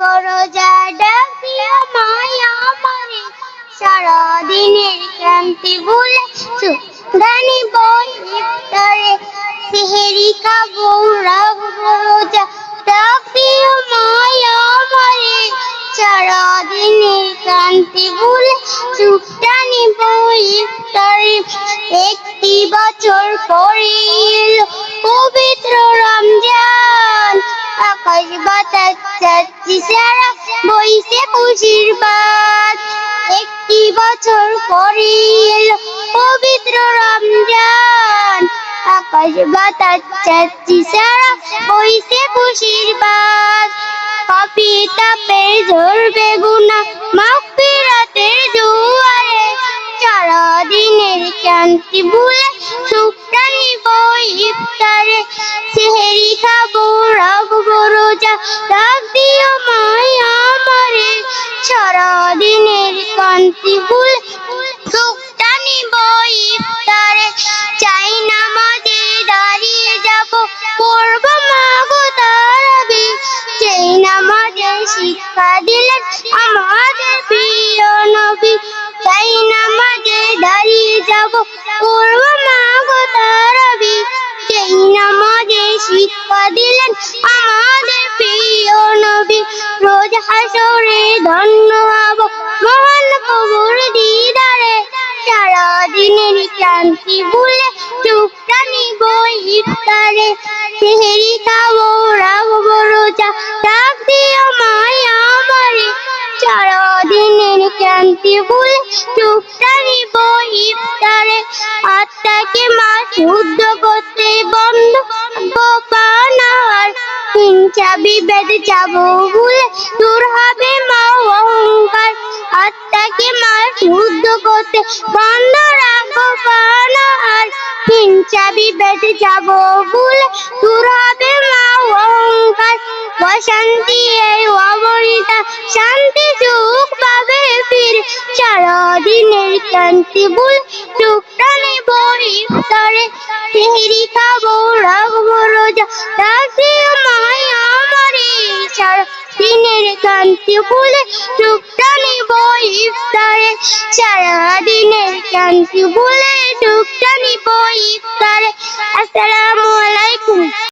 ডাক দিও মায়া আমারে সারাদিনের ক্লান্তি ভুলে সুদানি বই ইফতারে সেহেরি খাব ডাক মায়া আমারে সারাদিনের ক্লান্তি ভুলে সুদানি বই ইফতারে একটি বছর পরে পবিত্র রমজান, আকাশ বাতাস যাচ্ছি সারা বইছে খুশির বাদ একটি বছর পরে এলো পবিত্র রমজান। আকাশ বাতাস, যাচ্ছি সারা বইছে খুশির বাদ কপি তাপে ঝরবে গুনা মাগফিরাতের দুয়ারে সারা দিনের ক্লান্তি ভুলে সুখটা নিব ইফতারে। সেহেরি খাব রোজা ডাক দিও মায়া আমারে। সারা দিনের ক্লান্তি ভুলে সুখটা নিব ইফতারে। চাই নামাজে দাঁড়িয়ে যাব, পড়ব মাগো তারাবি। সেই নামাজে শিক্ষা দিলেন আমাদের প্রিয় নবী, তাই নামাজে দাঁড়িয়ে যাব হাসরে ধন্য হব মহান কবর দিদারে, সারা দিনের ক্লান্তি ভুলে চুপটা নিব ইফতারে। সেহেরি খাব, রাখব রোজা ডাক দিও মায়া আমারে সারা দিনের ক্লান্তি ভুলে চুপটা নিব ইফতারে। আত্মাকে মা শুদ্ধ হিংসা বিভেদ যাব ভুলে দূর হবে মা অহংকার। আত্মাকে মা শুদ্ধ করতে বন্ধ রাখব পানার হিংসা বিভেদ যাব ভুলে দূর হবে মা অহংকার। অশান্তি এই অবরিতা শান্তি সুখ পাবে ফিরে। সারা দিনের ক্লান্তি ভুল সুখটা নেব ইফতারে। সেহরি খাব দিনের কান্তি ফুলে টুকটানি বই ইফতারে সারা দিনের কান্তি ফুলে টুকটানি বই ইফতারে। আসসালামু আলাইকুম।